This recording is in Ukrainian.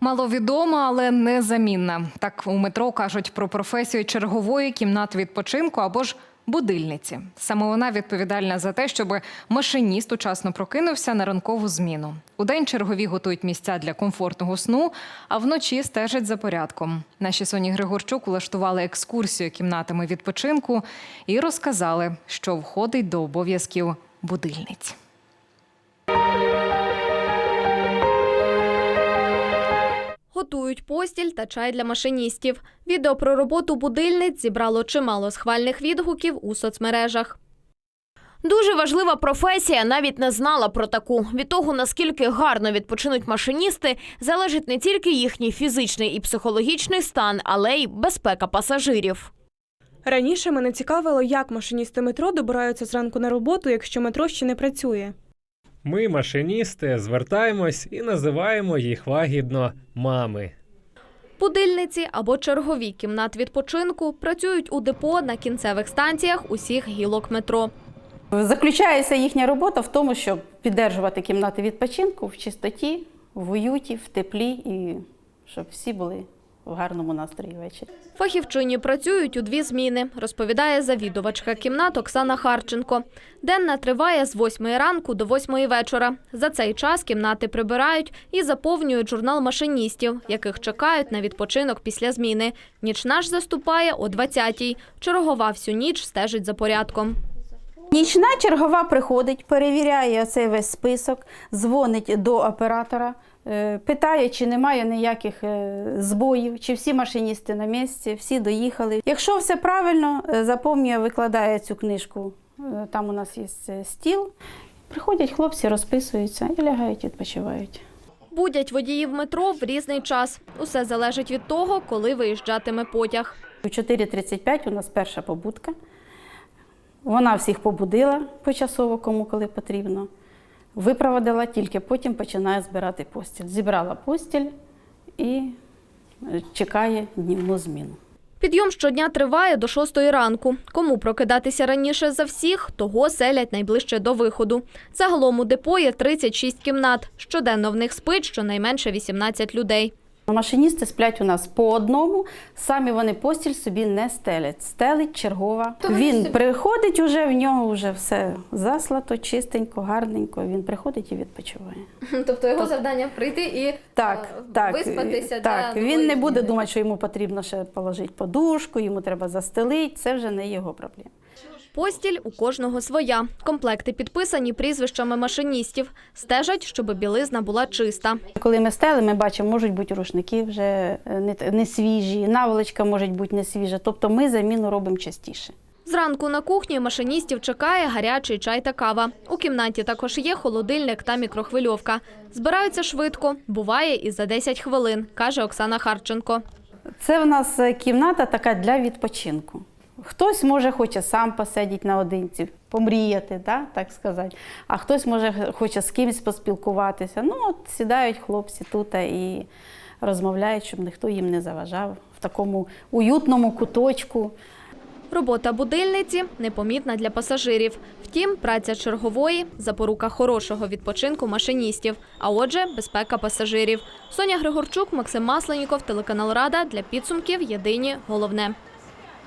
Маловідома, але незамінна. Так у метро кажуть про професію чергової кімнати відпочинку або ж будильниці. Саме вона відповідальна за те, щоб машиніст учасно прокинувся на ранкову зміну. Удень чергові готують місця для комфортного сну, а вночі стежать за порядком. Наші Соні Григорчук влаштували екскурсію кімнатами відпочинку і розказали, що входить до обов'язків будильниць. Готують постіль та чай для машиністів. Відео про роботу будильниць зібрало чимало схвальних відгуків у соцмережах. Дуже важлива професія, навіть не знала про таку. Від того, наскільки гарно відпочинуть машиністи, залежить не тільки їхній фізичний і психологічний стан, але й безпека пасажирів. Раніше мене цікавило, як машиністи метро добираються зранку на роботу, якщо метро ще не працює. Ми, машиністи, звертаємось і називаємо їх лагідно мами. Будильниці або чергові кімнат відпочинку працюють у депо на кінцевих станціях усіх гілок метро. Заключається їхня робота в тому, щоб піддержувати кімнати відпочинку в чистоті, в уюті, в теплі і щоб всі були в гарному настрої ввечері. Фахівчині працюють у дві зміни, розповідає завідувачка кімнат Оксана Харченко. Денна триває з 8 ранку до 8 вечора. За цей час кімнати прибирають і заповнюють журнал машиністів, яких чекають на відпочинок після зміни. Нічна ж заступає о 20-й. Чергова всю ніч стежить за порядком. Нічна чергова приходить, перевіряє цей весь список, дзвонить до оператора, е, питає, чи немає ніяких е, збоїв, чи всі машиністи на місці, всі доїхали. Якщо все правильно, е, заповнює, викладає цю книжку. Там у нас є стіл. Приходять хлопці, розписуються і лягають, відпочивають. Будять водіїв метро в різний час. Усе залежить від того, коли виїжджатиме потяг. У 4.35 у нас перша побудка. Вона всіх побудила почасово, кому коли потрібно. Випроводила, тільки потім починає збирати постіль. Зібрала постіль і е, чекає днівну зміну. Підйом щодня триває до 6 ранку. Кому прокидатися раніше за всіх, того селять найближче до виходу. Загалом у депо є 36 кімнат. Щоденно в них спить щонайменше 18 людей. Машиністи сплять у нас по одному, самі вони постіль собі не стелять. Стелить чергова. Він приходить уже, в нього вже все заслато, чистенько, гарненько. Він приходить і відпочиває. Тобто його завдання прийти і Так, е, так, виспатися. так. для Він не буде думати, що йому потрібно ще положити подушку, йому треба застелити. Це вже не його проблема. Постіль у кожного своя. Комплекти підписані прізвищами машиністів. Стежать, щоб білизна була чиста. Коли ми стели, ми бачимо, можуть бути рушники вже е, не, свіжі, наволочка може бути не свіжа. Тобто ми заміну робимо частіше. Зранку на кухні машиністів чекає гарячий чай та кава. У кімнаті також є холодильник та мікрохвильовка. Збираються швидко, буває і за 10 хвилин, каже Оксана Харченко. Це в нас е, кімната така для відпочинку. Хтось може хоче сам посидіти наодинці, помріяти, да, так сказати. А хтось може х- хоче з кимось поспілкуватися. Ну, от сідають хлопці тут і розмовляють, щоб ніхто їм не заважав в такому уютному куточку. Робота будильниці непомітна для пасажирів. Втім, праця чергової запорука хорошого відпочинку машиністів, а отже, безпека пасажирів. Соня Григорчук, Максим Масленіков, телеканал Рада для підсумків. Єдині головне.